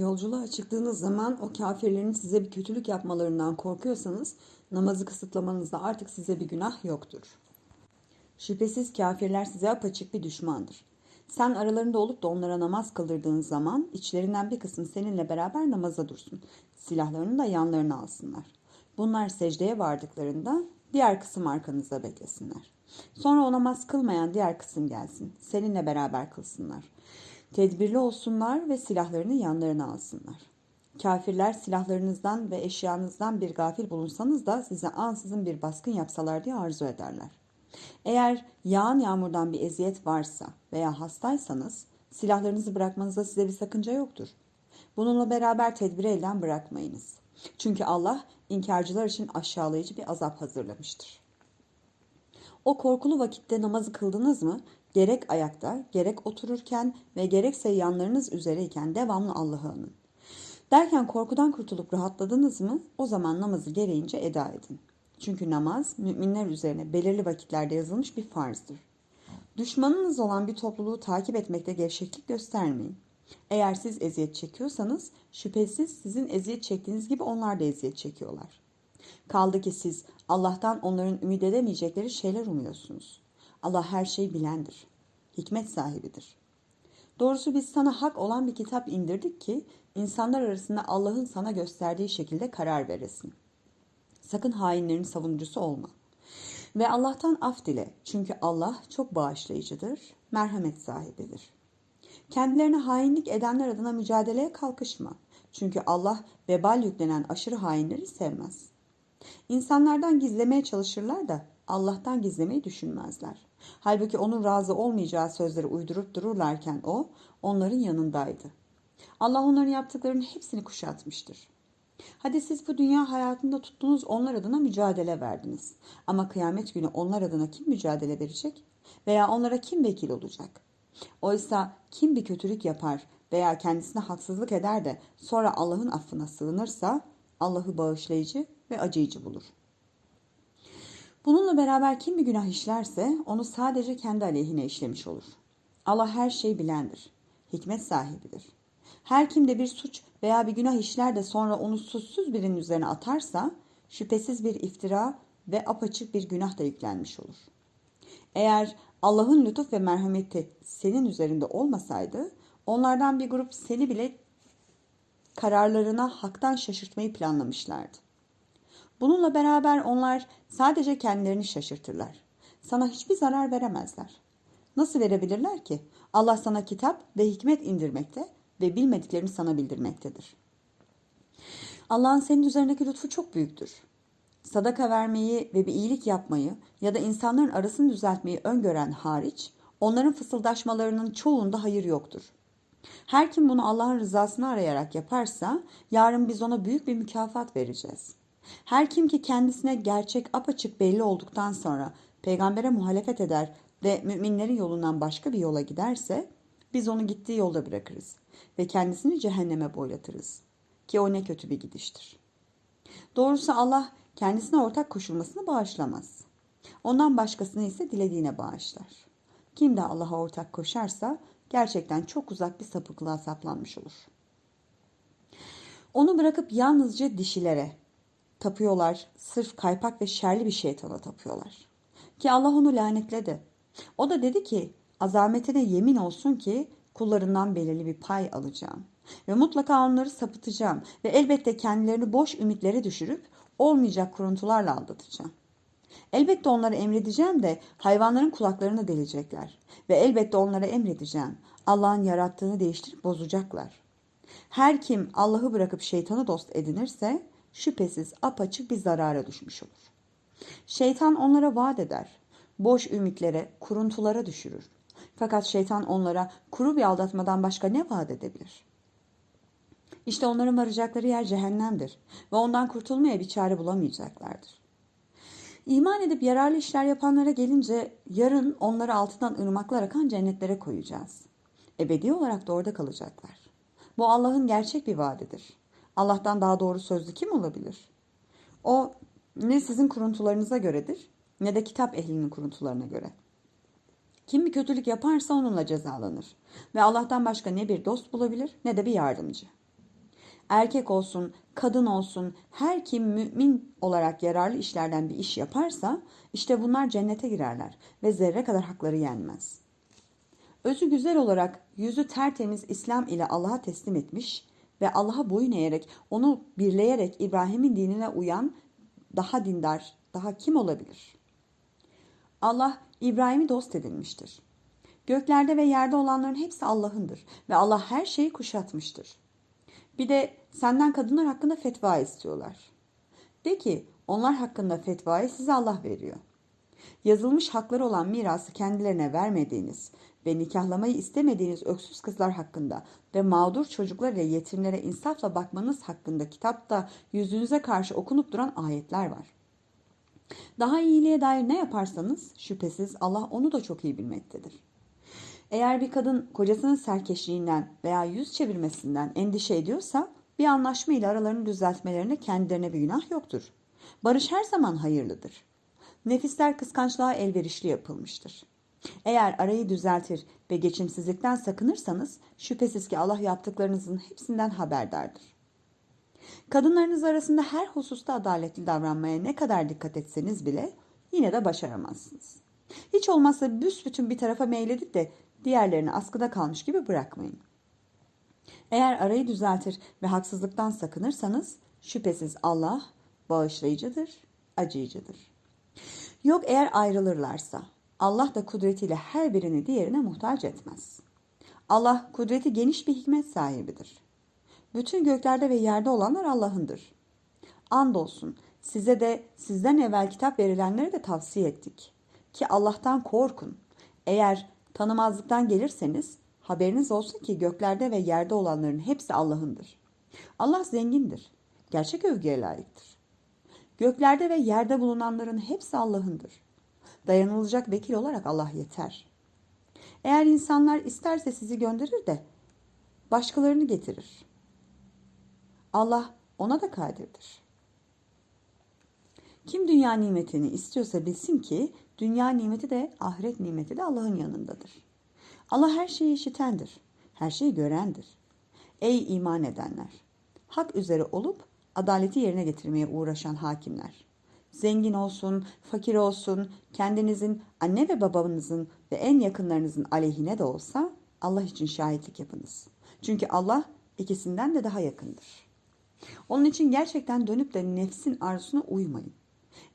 Yolculuğa çıktığınız zaman o kafirlerin size bir kötülük yapmalarından korkuyorsanız namazı kısıtlamanızda artık size bir günah yoktur. Şüphesiz kafirler size apaçık bir düşmandır. Sen aralarında olup da onlara namaz kıldırdığın zaman içlerinden bir kısım seninle beraber namaza dursun. Silahlarını da yanlarına alsınlar. Bunlar secdeye vardıklarında diğer kısım arkanızda beklesinler. Sonra o namaz kılmayan diğer kısım gelsin. Seninle beraber kılsınlar. Tedbirli olsunlar ve silahlarını yanlarına alsınlar. Kafirler silahlarınızdan ve eşyanızdan bir gafil bulunsanız da size ansızın bir baskın yapsalar diye arzu ederler. Eğer yağan yağmurdan bir eziyet varsa veya hastaysanız silahlarınızı bırakmanızda size bir sakınca yoktur. Bununla beraber tedbiri elden bırakmayınız. Çünkü Allah inkarcılar için aşağılayıcı bir azap hazırlamıştır. O korkulu vakitte namazı kıldınız mı? Gerek ayakta, gerek otururken ve gerekse yanlarınız üzereyken devamlı Allah'ı anın. Derken korkudan kurtulup rahatladınız mı? O zaman namazı gereğince eda edin. Çünkü namaz müminler üzerine belirli vakitlerde yazılmış bir farzdır. Düşmanınız olan bir topluluğu takip etmekte gevşeklik göstermeyin. Eğer siz eziyet çekiyorsanız şüphesiz sizin eziyet çektiğiniz gibi onlar da eziyet çekiyorlar. Kaldı ki siz Allah'tan onların ümit edemeyecekleri şeyler umuyorsunuz. Allah her şeyi bilendir. Hikmet sahibidir. Doğrusu biz sana hak olan bir kitap indirdik ki insanlar arasında Allah'ın sana gösterdiği şekilde karar veresin. Sakın hainlerin savunucusu olma. Ve Allah'tan af dile. Çünkü Allah çok bağışlayıcıdır, merhamet sahibidir. Kendilerine hainlik edenler adına mücadeleye kalkışma. Çünkü Allah vebal yüklenen aşırı hainleri sevmez. İnsanlardan gizlemeye çalışırlar da Allah'tan gizlemeyi düşünmezler. Halbuki onun razı olmayacağı sözleri uydurup dururlarken o onların yanındaydı. Allah onların yaptıklarının hepsini kuşatmıştır. Hadi siz bu dünya hayatında tuttuğunuz onlar adına mücadele verdiniz. Ama kıyamet günü onlar adına kim mücadele verecek? Veya onlara kim vekil olacak? Oysa kim bir kötülük yapar veya kendisine haksızlık eder de sonra Allah'ın affına sığınırsa Allah'ı bağışlayıcı ve acıyıcı bulur. Bununla beraber kim bir günah işlerse onu sadece kendi aleyhine işlemiş olur. Allah her şeyi bilendir. Hikmet sahibidir. Her kim de bir suç veya bir günah işler de sonra onu suçsuz birinin üzerine atarsa şüphesiz bir iftira ve apaçık bir günah da yüklenmiş olur. Eğer Allah'ın lütuf ve merhameti senin üzerinde olmasaydı onlardan bir grup seni bile kararlarına haktan şaşırtmayı planlamışlardı. Bununla beraber onlar sadece kendilerini şaşırtırlar. Sana hiçbir zarar veremezler. Nasıl verebilirler ki? Allah sana kitap ve hikmet indirmekte ve bilmediklerini sana bildirmektedir. Allah'ın senin üzerindeki lütfu çok büyüktür. Sadaka vermeyi ve bir iyilik yapmayı ya da insanların arasını düzeltmeyi öngören hariç, onların fısıldaşmalarının çoğunda hayır yoktur. Her kim bunu Allah'ın rızasını arayarak yaparsa, yarın biz ona büyük bir mükafat vereceğiz. Her kim ki kendisine gerçek apaçık belli olduktan sonra peygambere muhalefet eder ve müminlerin yolundan başka bir yola giderse, biz onu gittiği yolda bırakırız ve kendisini cehenneme boylatırız. Ki o ne kötü bir gidiştir. Doğrusu Allah kendisine ortak koşulmasını bağışlamaz. Ondan başkasını ise dilediğine bağışlar. Kim de Allah'a ortak koşarsa gerçekten çok uzak bir sapıklığa saplanmış olur. Onu bırakıp yalnızca dişilere tapıyorlar, sırf kaypak ve şerli bir şeytana tapıyorlar. Ki Allah onu lanetledi. O da dedi ki azametine yemin olsun ki kullarından belirli bir pay alacağım. Ve mutlaka onları sapıtacağım ve elbette kendilerini boş ümitlere düşürüp olmayacak kuruntularla aldatacağım. Elbette onlara emredeceğim de hayvanların kulaklarını delecekler. Ve elbette onlara emredeceğim. Allah'ın yarattığını değiştirip bozacaklar. Her kim Allah'ı bırakıp şeytanı dost edinirse şüphesiz apaçık bir zarara düşmüş olur. Şeytan onlara vaat eder. Boş ümitlere, kuruntulara düşürür. Fakat şeytan onlara kuru bir aldatmadan başka ne vaat edebilir? İşte onların varacakları yer cehennemdir ve ondan kurtulmaya bir çare bulamayacaklardır. İman edip yararlı işler yapanlara gelince yarın onları altından ırmaklar akan cennetlere koyacağız. Ebedi olarak da orada kalacaklar. Bu Allah'ın gerçek bir vaadidir. Allah'tan daha doğru sözlü kim olabilir? O ne sizin kuruntularınıza göredir ne de kitap ehlinin kuruntularına göre. Kim bir kötülük yaparsa onunla cezalanır. Ve Allah'tan başka ne bir dost bulabilir ne de bir yardımcı. erkek olsun, kadın olsun, her kim mümin olarak yararlı işlerden bir iş yaparsa işte bunlar cennete girerler ve zerre kadar hakları yenmez. Özü güzel olarak yüzü tertemiz İslam ile Allah'a teslim etmiş ve Allah'a boyun eğerek onu birleyerek İbrahim'in dinine uyan daha dindar, daha kim olabilir? Allah İbrahim'i dost edinmiştir. Göklerde ve yerde olanların hepsi Allah'ındır ve Allah her şeyi kuşatmıştır. Bir de senden kadınlar hakkında fetva istiyorlar. De ki onlar hakkında fetvayı size Allah veriyor. Yazılmış hakları olan mirası kendilerine vermediğiniz ve nikahlamayı istemediğiniz öksüz kızlar hakkında ve mağdur çocuklar ile yetimlere insafla bakmanız hakkında kitapta yüzünüze karşı okunup duran ayetler var. Daha iyiliğe dair ne yaparsanız şüphesiz Allah onu da çok iyi bilmektedir. Eğer bir kadın kocasının serkeşliğinden veya yüz çevirmesinden endişe ediyorsa bir anlaşma ile aralarını düzeltmelerine kendilerine bir günah yoktur. Barış her zaman hayırlıdır. Nefisler kıskançlığa elverişli yapılmıştır. Eğer arayı düzeltir ve geçimsizlikten sakınırsanız şüphesiz ki Allah yaptıklarınızın hepsinden haberdardır. Kadınlarınız arasında her hususta adaletli davranmaya ne kadar dikkat etseniz bile yine de başaramazsınız. Hiç olmazsa büsbütün bir tarafa meyledip de diğerlerini askıda kalmış gibi bırakmayın. Eğer arayı düzeltir ve haksızlıktan sakınırsanız şüphesiz Allah bağışlayıcıdır, acıyıcıdır. Yok eğer ayrılırlarsa Allah da kudretiyle her birini diğerine muhtaç etmez. Allah kudreti geniş bir hikmet sahibidir. Bütün göklerde ve yerde olanlar Allah'ındır. Andolsun size de sizden evvel kitap verilenleri de tavsiye ettik. Ki Allah'tan korkun. Eğer tanımazlıktan gelirseniz haberiniz olsun ki göklerde ve yerde olanların hepsi Allah'ındır. Allah zengindir. Gerçek övgüye layıktır. Göklerde ve yerde bulunanların hepsi Allah'ındır. Dayanılacak vekil olarak Allah yeter. Eğer insanlar isterse sizi gönderir de başkalarını getirir. Allah ona da kadirdir. Kim dünya nimetini istiyorsa bilsin ki dünya nimeti de ahiret nimeti de Allah'ın yanındadır. Allah her şeyi işitendir, her şeyi görendir. Ey iman edenler! Hak üzere olup adaleti yerine getirmeye uğraşan hakimler. Zengin olsun, fakir olsun, kendinizin, anne ve babanızın ve en yakınlarınızın aleyhine de olsa Allah için şahitlik yapınız. Çünkü Allah ikisinden de daha yakındır. Onun için gerçekten dönüp de nefsin arzusuna uymayın.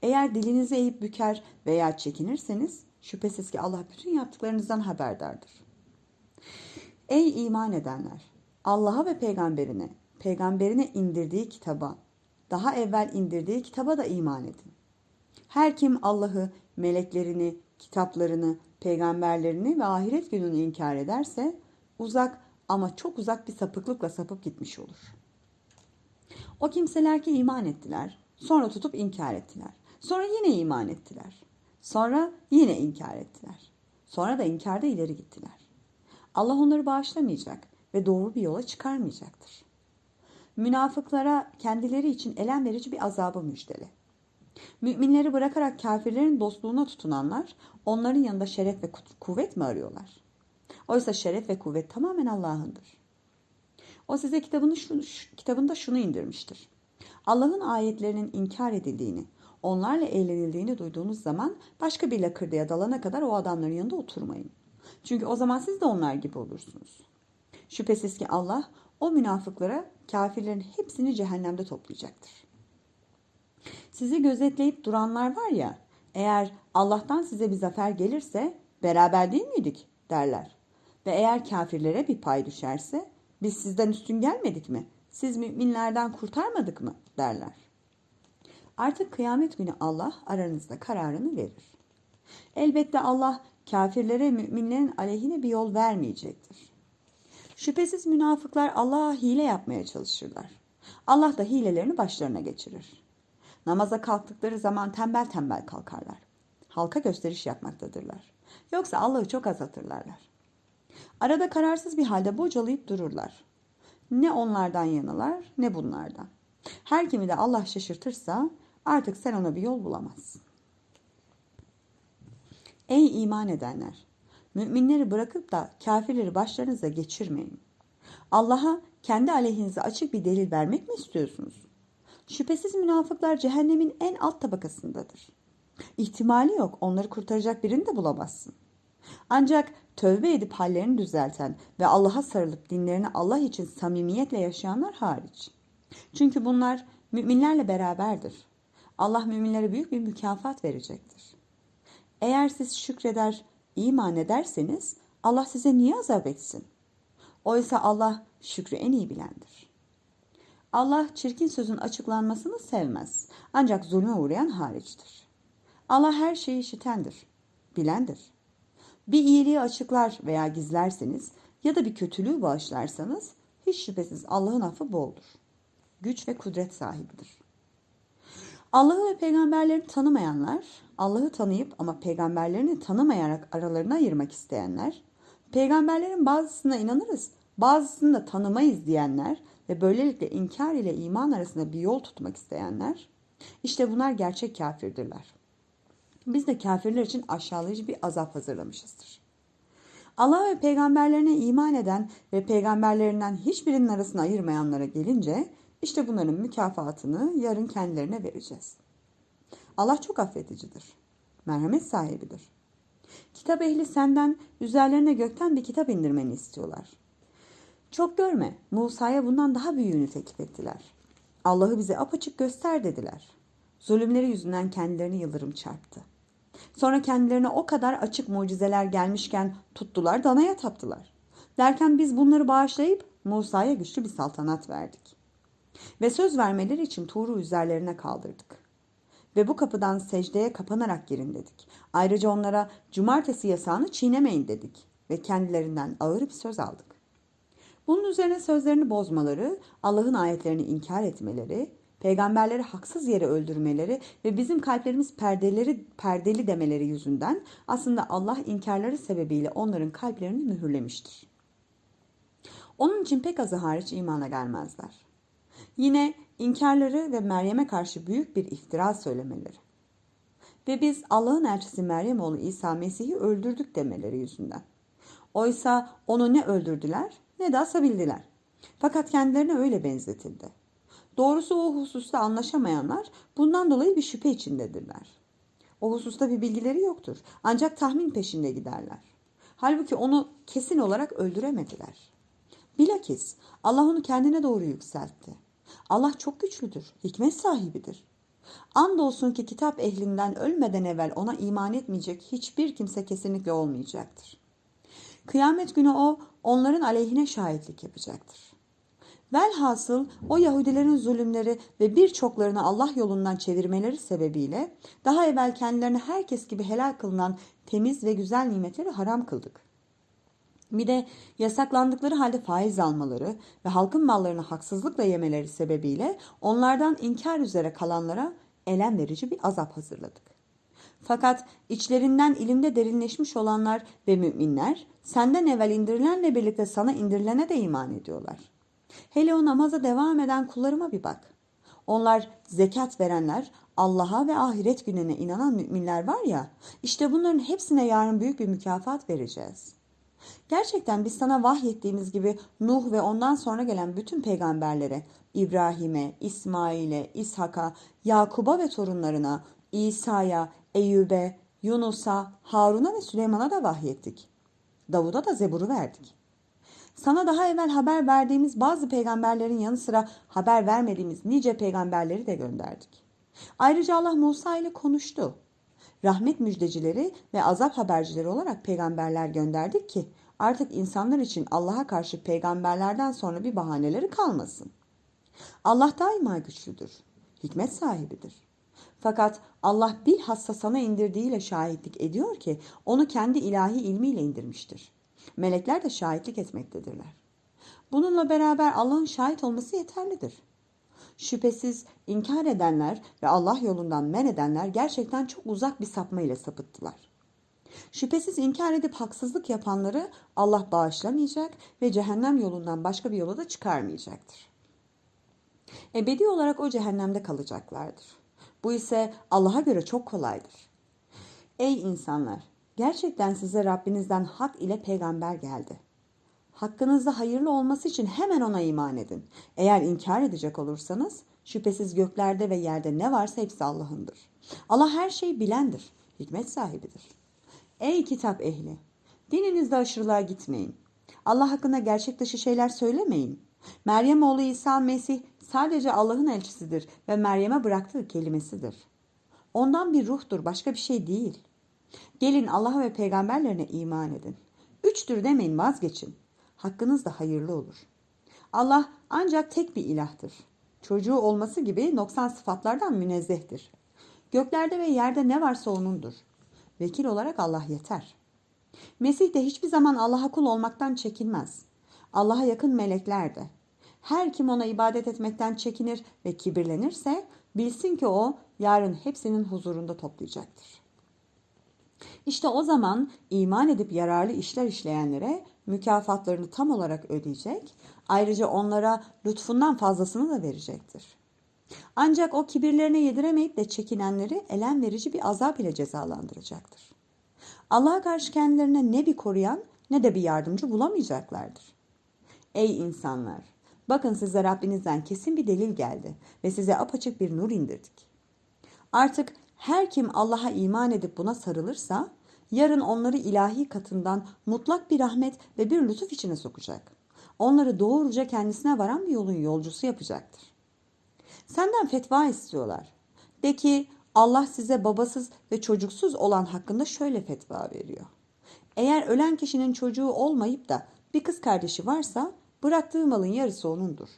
Eğer dilinizi eğip büker veya çekinirseniz şüphesiz ki Allah bütün yaptıklarınızdan haberdardır. Ey iman edenler! Allah'a ve peygamberine, peygamberine indirdiği kitaba, daha evvel indirdiği kitaba da iman edin. Her kim Allah'ı, meleklerini, kitaplarını, peygamberlerini ve ahiret gününü inkar ederse uzak ama çok uzak bir sapıklıkla sapıp gitmiş olur. O kimseler ki iman ettiler, sonra tutup inkar ettiler. Sonra yine iman ettiler. Sonra yine inkar ettiler. Sonra da inkarda ileri gittiler. Allah onları bağışlamayacak ve doğru bir yola çıkarmayacaktır. Münafıklara kendileri için elem verici bir azabı müjdele. Müminleri bırakarak kafirlerin dostluğuna tutunanlar onların yanında şeref ve kuvvet mi arıyorlar? Oysa şeref ve kuvvet tamamen Allah'ındır. O size kitabını şunu, kitabında şunu indirmiştir. Allah'ın ayetlerinin inkar edildiğini, onlarla eğlenildiğini duyduğunuz zaman başka bir lakırdıya dalana kadar o adamların yanında oturmayın. Çünkü o zaman siz de onlar gibi olursunuz. Şüphesiz ki Allah o münafıklara kafirlerin hepsini cehennemde toplayacaktır. Sizi gözetleyip duranlar var ya, eğer Allah'tan size bir zafer gelirse beraber değil miydik derler. Ve eğer kafirlere bir pay düşerse biz sizden üstün gelmedik mi? Siz müminlerden kurtarmadık mı? derler. Artık kıyamet günü Allah aranızda kararını verir. Elbette Allah kafirlere müminlerin aleyhine bir yol vermeyecektir. Şüphesiz münafıklar Allah'a hile yapmaya çalışırlar. Allah da hilelerini başlarına geçirir. Namaza kalktıkları zaman tembel tembel kalkarlar. Halka gösteriş yapmaktadırlar. Yoksa Allah'ı çok az hatırlarlar. Arada kararsız bir halde bocalayıp dururlar. Ne onlardan yanılar ne bunlardan. Her kimi de Allah şaşırtırsa artık sen ona bir yol bulamazsın. Ey iman edenler! Müminleri bırakıp da kafirleri başlarınıza geçirmeyin. Allah'a kendi aleyhinize açık bir delil vermek mi istiyorsunuz? Şüphesiz münafıklar cehennemin en alt tabakasındadır. İhtimali yok onları kurtaracak birini de bulamazsın. Ancak tövbe edip hallerini düzelten ve Allah'a sarılıp dinlerini Allah için samimiyetle yaşayanlar hariç. Çünkü bunlar müminlerle beraberdir. Allah müminlere büyük bir mükafat verecektir. Eğer siz şükreder, iman ederseniz Allah size niye azap etsin? Oysa Allah şükrü en iyi bilendir. Allah çirkin sözün açıklanmasını sevmez. Ancak zulme uğrayan hariçtir. Allah her şeyi işitendir, bilendir. Bir iyiliği açıklar veya gizlerseniz ya da bir kötülüğü bağışlarsanız hiç şüphesiz Allah'ın affı boldur. Güç ve kudret sahibidir. Allah'ı ve peygamberlerini tanımayanlar, Allah'ı tanıyıp ama peygamberlerini tanımayarak aralarına ayırmak isteyenler, peygamberlerin bazısına inanırız, bazısını da tanımayız diyenler ve böylelikle inkar ile iman arasında bir yol tutmak isteyenler, işte bunlar gerçek kafirdirler. Biz de kafirler için aşağılayıcı bir azap hazırlamışızdır. Allah ve peygamberlerine iman eden ve peygamberlerinden hiçbirinin arasını ayırmayanlara gelince işte bunların mükafatını yarın kendilerine vereceğiz. Allah çok affedicidir. Merhamet sahibidir. Kitap ehli senden üzerlerine gökten bir kitap indirmeni istiyorlar. Çok görme, Musa'ya bundan daha büyüğünü teklif ettiler. Allah'ı bize apaçık göster dediler. Zulümleri yüzünden kendilerini yıldırım çarptı. Sonra kendilerine o kadar açık mucizeler gelmişken tuttular danaya taptılar. Derken biz bunları bağışlayıp Musa'ya güçlü bir saltanat verdik. Ve söz vermeleri için Tuğru üzerlerine kaldırdık. Ve bu kapıdan secdeye kapanarak girin dedik. Ayrıca onlara cumartesi yasağını çiğnemeyin dedik. Ve kendilerinden ağır bir söz aldık. Bunun üzerine sözlerini bozmaları, Allah'ın ayetlerini inkar etmeleri, peygamberleri haksız yere öldürmeleri ve bizim kalplerimiz perdeleri perdeli demeleri yüzünden aslında Allah inkarları sebebiyle onların kalplerini mühürlemiştir. Onun için pek azı hariç imana gelmezler. Yine inkarları ve Meryem'e karşı büyük bir iftira söylemeleri. Ve biz Allah'ın elçisi Meryem oğlu İsa Mesih'i öldürdük demeleri yüzünden. Oysa onu ne öldürdüler ne de asabildiler. Fakat kendilerine öyle benzetildi. Doğrusu o hususta anlaşamayanlar bundan dolayı bir şüphe içindedirler. O hususta bir bilgileri yoktur. Ancak tahmin peşinde giderler. Halbuki onu kesin olarak öldüremediler. Bilakis Allah onu kendine doğru yükseltti. Allah çok güçlüdür, hikmet sahibidir. Andolsun ki kitap ehlinden ölmeden evvel ona iman etmeyecek hiçbir kimse kesinlikle olmayacaktır. Kıyamet günü o onların aleyhine şahitlik yapacaktır. Velhasıl o Yahudilerin zulümleri ve birçoklarını Allah yolundan çevirmeleri sebebiyle daha evvel kendilerine herkes gibi helal kılınan temiz ve güzel nimetleri haram kıldık. Bir de yasaklandıkları halde faiz almaları ve halkın mallarını haksızlıkla yemeleri sebebiyle onlardan inkar üzere kalanlara elem verici bir azap hazırladık. Fakat içlerinden ilimde derinleşmiş olanlar ve müminler senden evvel indirilenle birlikte sana indirilene de iman ediyorlar. Hele o namaza devam eden kullarıma bir bak. Onlar zekat verenler, Allah'a ve ahiret gününe inanan müminler var ya, işte bunların hepsine yarın büyük bir mükafat vereceğiz. Gerçekten biz sana vahyettiğimiz gibi Nuh ve ondan sonra gelen bütün peygamberlere, İbrahim'e, İsmail'e, İshak'a, Yakub'a ve torunlarına, İsa'ya, Eyüp'e, Yunus'a, Harun'a ve Süleyman'a da vahyettik. Davud'a da Zebur'u verdik. Sana daha evvel haber verdiğimiz bazı peygamberlerin yanı sıra haber vermediğimiz nice peygamberleri de gönderdik. Ayrıca Allah Musa ile konuştu. Rahmet müjdecileri ve azap habercileri olarak peygamberler gönderdik ki artık insanlar için Allah'a karşı peygamberlerden sonra bir bahaneleri kalmasın. Allah daima güçlüdür, hikmet sahibidir. Fakat Allah bilhassa sana indirdiğiyle şahitlik ediyor ki onu kendi ilahi ilmiyle indirmiştir. Melekler de şahitlik etmektedirler. Bununla beraber Allah'ın şahit olması yeterlidir. Şüphesiz inkar edenler ve Allah yolundan men edenler gerçekten çok uzak bir sapma ile sapıttılar. Şüphesiz inkar edip haksızlık yapanları Allah bağışlamayacak ve cehennem yolundan başka bir yola da çıkarmayacaktır. Ebedi olarak o cehennemde kalacaklardır. Bu ise Allah'a göre çok kolaydır. Ey insanlar! Gerçekten size Rabbinizden hak ile peygamber geldi. Hakkınızda hayırlı olması için hemen ona iman edin. Eğer inkar edecek olursanız şüphesiz göklerde ve yerde ne varsa hepsi Allah'ındır. Allah her şeyi bilendir, hikmet sahibidir. Ey kitap ehli! Dininizde aşırılığa gitmeyin. Allah hakkında gerçek dışı şeyler söylemeyin. Meryem oğlu İsa Mesih sadece Allah'ın elçisidir ve Meryem'e bıraktığı kelimesidir. Ondan bir ruhtur, başka bir şey değil. Gelin Allah'a ve peygamberlerine iman edin. Üçtür demeyin vazgeçin. Hakkınız da hayırlı olur. Allah ancak tek bir ilahtır. Çocuğu olması gibi noksan sıfatlardan münezzehtir. Göklerde ve yerde ne varsa O'nundur. Vekil olarak Allah yeter. Mesih de hiçbir zaman Allah'a kul olmaktan çekinmez. Allah'a yakın melekler de. Her kim ona ibadet etmekten çekinir ve kibirlenirse bilsin ki o yarın hepsinin huzurunda toplayacaktır. İşte o zaman iman edip yararlı işler işleyenlere mükafatlarını tam olarak ödeyecek, ayrıca onlara lütfundan fazlasını da verecektir. Ancak o kibirlerine yediremeyip de çekinenleri elem verici bir azap ile cezalandıracaktır. Allah'a karşı kendilerine ne bir koruyan ne de bir yardımcı bulamayacaklardır. Ey insanlar! Bakın size Rabbinizden kesin bir delil geldi ve size apaçık bir nur indirdik. Artık her kim Allah'a iman edip buna sarılırsa yarın onları ilahi katından mutlak bir rahmet ve bir lütuf içine sokacak. Onları doğruca kendisine varan bir yolun yolcusu yapacaktır. Senden fetva istiyorlar. De ki Allah size babasız ve çocuksuz olan hakkında şöyle fetva veriyor. Eğer ölen kişinin çocuğu olmayıp da bir kız kardeşi varsa bıraktığı malın yarısı onundur.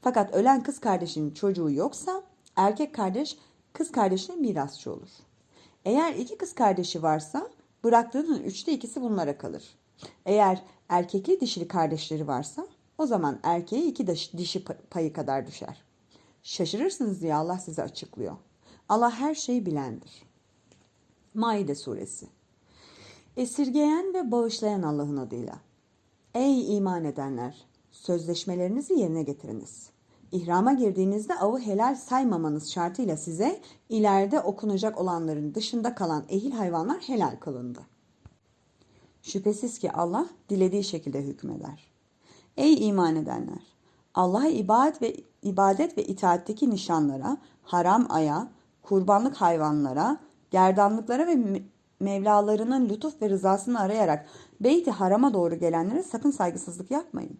Fakat ölen kız kardeşinin çocuğu yoksa erkek kardeş kız kardeşine mirasçı olur. Eğer iki kız kardeşi varsa bıraktığının üçte ikisi bunlara kalır. Eğer erkekli dişili kardeşleri varsa o zaman erkeğe iki dişi payı kadar düşer. Şaşırırsınız diye Allah size açıklıyor. Allah her şeyi bilendir. Maide suresi. Esirgeyen ve bağışlayan Allah'ın adıyla. Ey iman edenler! Sözleşmelerinizi yerine getiriniz. İhrama girdiğinizde avı helal saymamanız şartıyla size ileride okunacak olanların dışında kalan ehil hayvanlar helal kılındı. Şüphesiz ki Allah dilediği şekilde hükmeder. Ey iman edenler! Allah'a ibadet ve ibadet ve itaatteki nişanlara, haram aya, kurbanlık hayvanlara, gerdanlıklara ve Mevlalarının lütuf ve rızasını arayarak beyti harama doğru gelenlere sakın saygısızlık yapmayın.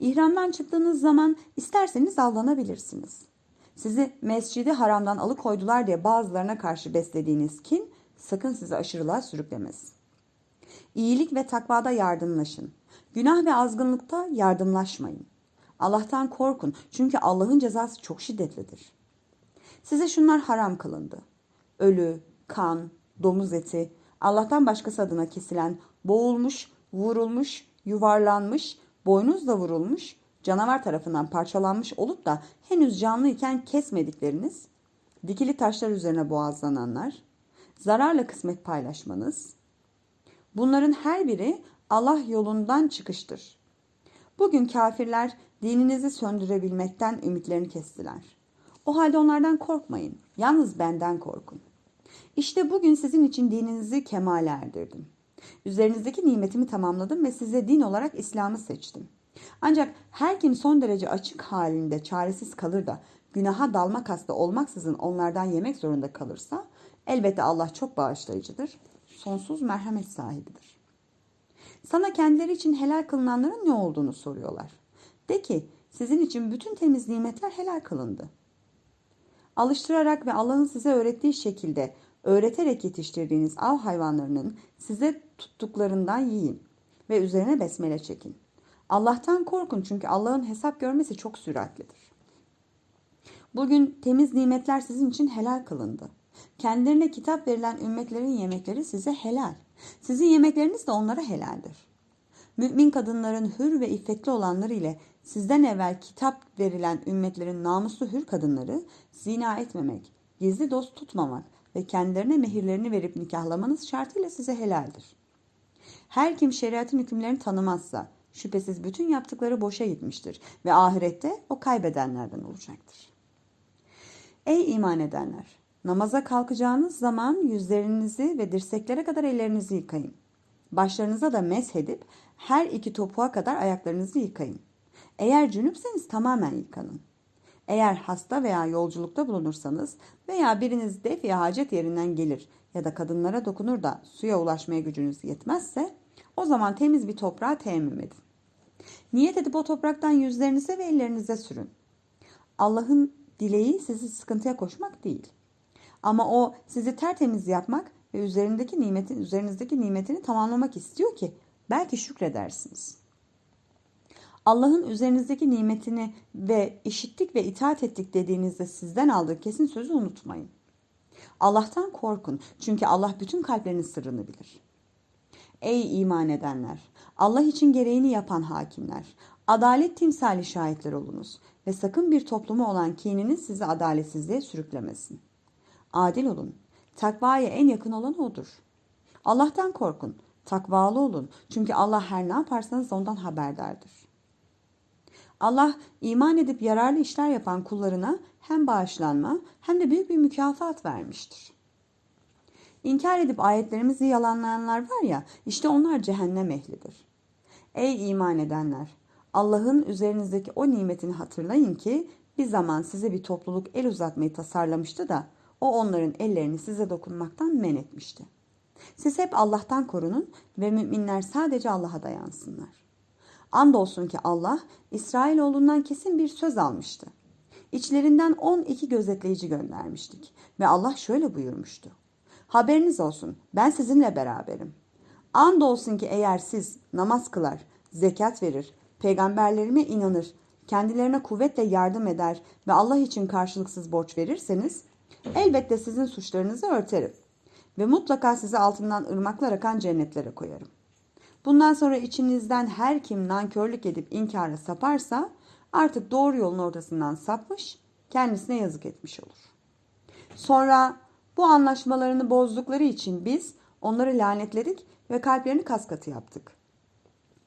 İhramdan çıktığınız zaman isterseniz avlanabilirsiniz. Sizi mescidi haramdan alıkoydular diye bazılarına karşı beslediğiniz kin sakın sizi aşırılığa sürüklemez. İyilik ve takvada yardımlaşın. Günah ve azgınlıkta yardımlaşmayın. Allah'tan korkun çünkü Allah'ın cezası çok şiddetlidir. Size şunlar haram kılındı. Ölü, kan, domuz eti, Allah'tan başkası adına kesilen, boğulmuş, vurulmuş, yuvarlanmış, boynuzla vurulmuş, canavar tarafından parçalanmış olup da henüz canlıyken kesmedikleriniz, dikili taşlar üzerine boğazlananlar, zararla kısmet paylaşmanız, bunların her biri Allah yolundan çıkıştır. Bugün kafirler dininizi söndürebilmekten ümitlerini kestiler. O halde onlardan korkmayın, yalnız benden korkun. İşte bugün sizin için dininizi kemale erdirdim. Üzerinizdeki nimetimi tamamladım ve size din olarak İslam'ı seçtim. Ancak her kim son derece açık halinde çaresiz kalır da günaha dalmak hasta olmaksızın onlardan yemek zorunda kalırsa elbette Allah çok bağışlayıcıdır, sonsuz merhamet sahibidir. Sana kendileri için helal kılınanların ne olduğunu soruyorlar. De ki sizin için bütün temiz nimetler helal kılındı. Alıştırarak ve Allah'ın size öğrettiği şekilde öğreterek yetiştirdiğiniz av hayvanlarının size tuttuklarından yiyin ve üzerine besmele çekin. Allah'tan korkun çünkü Allah'ın hesap görmesi çok süratlidir. Bugün temiz nimetler sizin için helal kılındı. Kendilerine kitap verilen ümmetlerin yemekleri size helal. Sizin yemekleriniz de onlara helaldir. Mümin kadınların hür ve iffetli olanları ile sizden evvel kitap verilen ümmetlerin namuslu hür kadınları zina etmemek, gizli dost tutmamak ve kendilerine mehirlerini verip nikahlamanız şartıyla size helaldir. Her kim şeriatın hükümlerini tanımazsa şüphesiz bütün yaptıkları boşa gitmiştir ve ahirette o kaybedenlerden olacaktır. Ey iman edenler! Namaza kalkacağınız zaman yüzlerinizi ve dirseklere kadar ellerinizi yıkayın. Başlarınıza da meshedip her iki topuğa kadar ayaklarınızı yıkayın. Eğer cünüpseniz tamamen yıkanın. Eğer hasta veya yolculukta bulunursanız veya biriniz def ya hacet yerinden gelir ya da kadınlara dokunur da suya ulaşmaya gücünüz yetmezse o zaman temiz bir toprağa teyemmüm edin. Niyet edip o topraktan yüzlerinize ve ellerinize sürün. Allah'ın dileği sizi sıkıntıya koşmak değil. Ama o sizi tertemiz yapmak ve üzerindeki nimetin üzerinizdeki nimetini tamamlamak istiyor ki belki şükredersiniz. Allah'ın üzerinizdeki nimetini ve işittik ve itaat ettik dediğinizde sizden aldığı kesin sözü unutmayın. Allah'tan korkun çünkü Allah bütün kalplerin sırrını bilir. Ey iman edenler! Allah için gereğini yapan hakimler! Adalet timsali şahitler olunuz ve sakın bir toplumu olan kininiz sizi adaletsizliğe sürüklemesin. Adil olun. Takvaya en yakın olan odur. Allah'tan korkun. Takvalı olun. Çünkü Allah her ne yaparsanız ondan haberdardır. Allah iman edip yararlı işler yapan kullarına hem bağışlanma hem de büyük bir mükafat vermiştir. İnkar edip ayetlerimizi yalanlayanlar var ya, işte onlar cehennem ehlidir. Ey iman edenler! Allah'ın üzerinizdeki o nimetini hatırlayın ki bir zaman size bir topluluk el uzatmayı tasarlamıştı da o onların ellerini size dokunmaktan men etmişti. Siz hep Allah'tan korunun ve müminler sadece Allah'a dayansınlar. Andolsun ki Allah İsrailoğlundan kesin bir söz almıştı. İçlerinden 12 gözetleyici göndermiştik ve Allah şöyle buyurmuştu. Haberiniz olsun ben sizinle beraberim. Andolsun ki eğer siz namaz kılar, zekat verir, peygamberlerime inanır, kendilerine kuvvetle yardım eder ve Allah için karşılıksız borç verirseniz elbette sizin suçlarınızı örterim ve mutlaka sizi altından ırmaklar akan cennetlere koyarım. Bundan sonra içinizden her kim nankörlük edip inkara saparsa artık doğru yolun ortasından sapmış, kendisine yazık etmiş olur. Sonra bu anlaşmalarını bozdukları için biz onları lanetledik ve kalplerini kaskatı yaptık.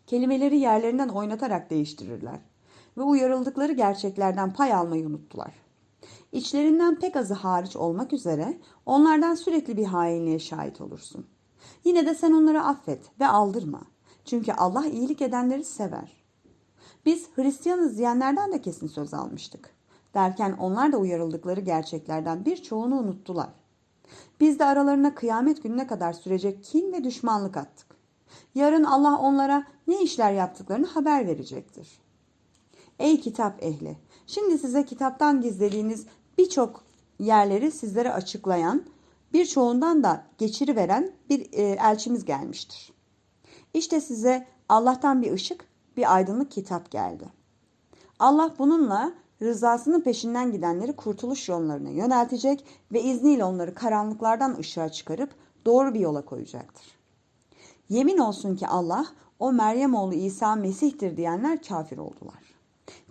Kelimeleri yerlerinden oynatarak değiştirirler ve uyarıldıkları gerçeklerden pay almayı unuttular. İçlerinden pek azı hariç olmak üzere onlardan sürekli bir hainliğe şahit olursun. Yine de sen onları affet ve aldırma. Çünkü Allah iyilik edenleri sever. Biz Hristiyanız diyenlerden de kesin söz almıştık. Derken onlar da uyarıldıkları gerçeklerden birçoğunu unuttular. Biz de aralarına kıyamet gününe kadar sürecek kin ve düşmanlık attık. Yarın Allah onlara ne işler yaptıklarını haber verecektir. Ey kitap ehli! Şimdi size kitaptan gizlediğiniz birçok yerleri sizlere açıklayan, birçoğundan da geçiri veren bir e, elçimiz gelmiştir. İşte size Allah'tan bir ışık, bir aydınlık kitap geldi. Allah bununla rızasının peşinden gidenleri kurtuluş yollarına yöneltecek ve izniyle onları karanlıklardan ışığa çıkarıp doğru bir yola koyacaktır. Yemin olsun ki Allah o Meryem oğlu İsa Mesih'tir diyenler kafir oldular.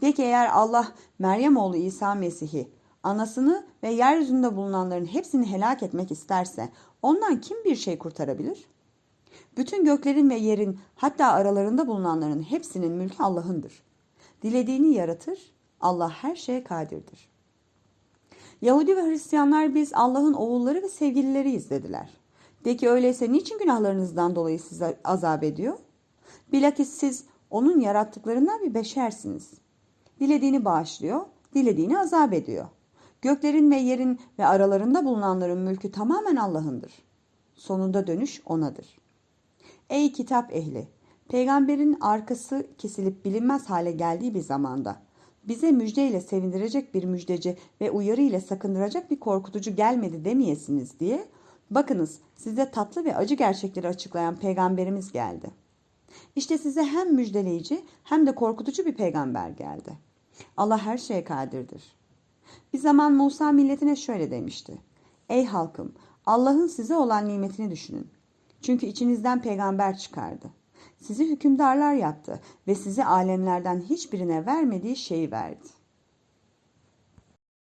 Peki eğer Allah Meryem oğlu İsa Mesih'i, anasını ve yeryüzünde bulunanların hepsini helak etmek isterse ondan kim bir şey kurtarabilir? Bütün göklerin ve yerin hatta aralarında bulunanların hepsinin mülkü Allah'ındır. Dilediğini yaratır, Allah her şeye kadirdir. Yahudi ve Hristiyanlar biz Allah'ın oğulları ve sevgilileriyiz dediler. De ki öyleyse niçin günahlarınızdan dolayı size azap ediyor? Bilakis siz onun yarattıklarından bir beşersiniz. Dilediğini bağışlıyor, dilediğini azap ediyor. Göklerin ve yerin ve aralarında bulunanların mülkü tamamen Allah'ındır. Sonunda dönüş O'nadır. Ey kitap ehli! Peygamberin arkası kesilip bilinmez hale geldiği bir zamanda bize müjdeyle sevindirecek bir müjdeci ve uyarı ile sakındıracak bir korkutucu gelmedi demeyesiniz diye bakınız size tatlı ve acı gerçekleri açıklayan peygamberimiz geldi. İşte size hem müjdeleyici hem de korkutucu bir peygamber geldi. Allah her şeye kadirdir. Bir zaman Musa milletine şöyle demişti. Ey halkım Allah'ın size olan nimetini düşünün. Çünkü içinizden peygamber çıkardı. Sizi hükümdarlar yaptı ve sizi alemlerden hiçbirine vermediği şeyi verdi.